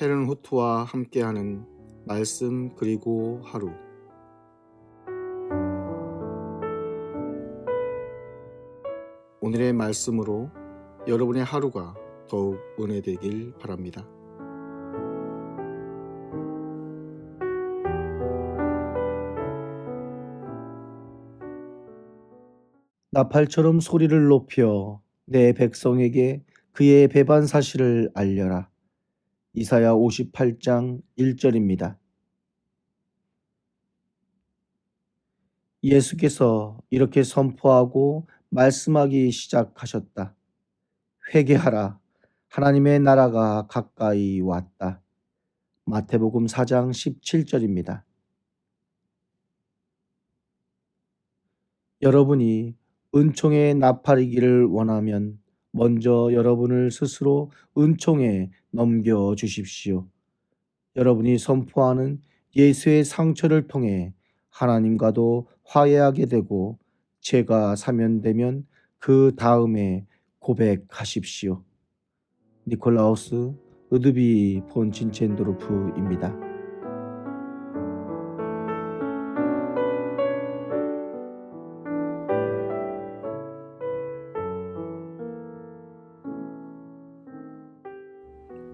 헤른 후트와 함께하는 말씀 그리고 하루 오늘의 말씀으로 여러분의 하루가 더욱 은혜되길 바랍니다. 나팔처럼 소리를 높여 내 백성에게 그의 배반 사실을 알려라. 이사야 58장 1절입니다. 예수께서 이렇게 선포하고 말씀하기 시작하셨다. 회개하라. 하나님의 나라가 가까이 왔다. 마태복음 4장 17절입니다. 여러분이 은총의 나팔이기를 원하면 먼저 여러분을 스스로 은총에 넘겨 주십시오. 여러분이 선포하는 예수의 상처를 통해 하나님과도 화해하게 되고 죄가 사면되면 그 다음에 고백하십시오. 니콜라우스 으드비 폰 진첸도르프입니다.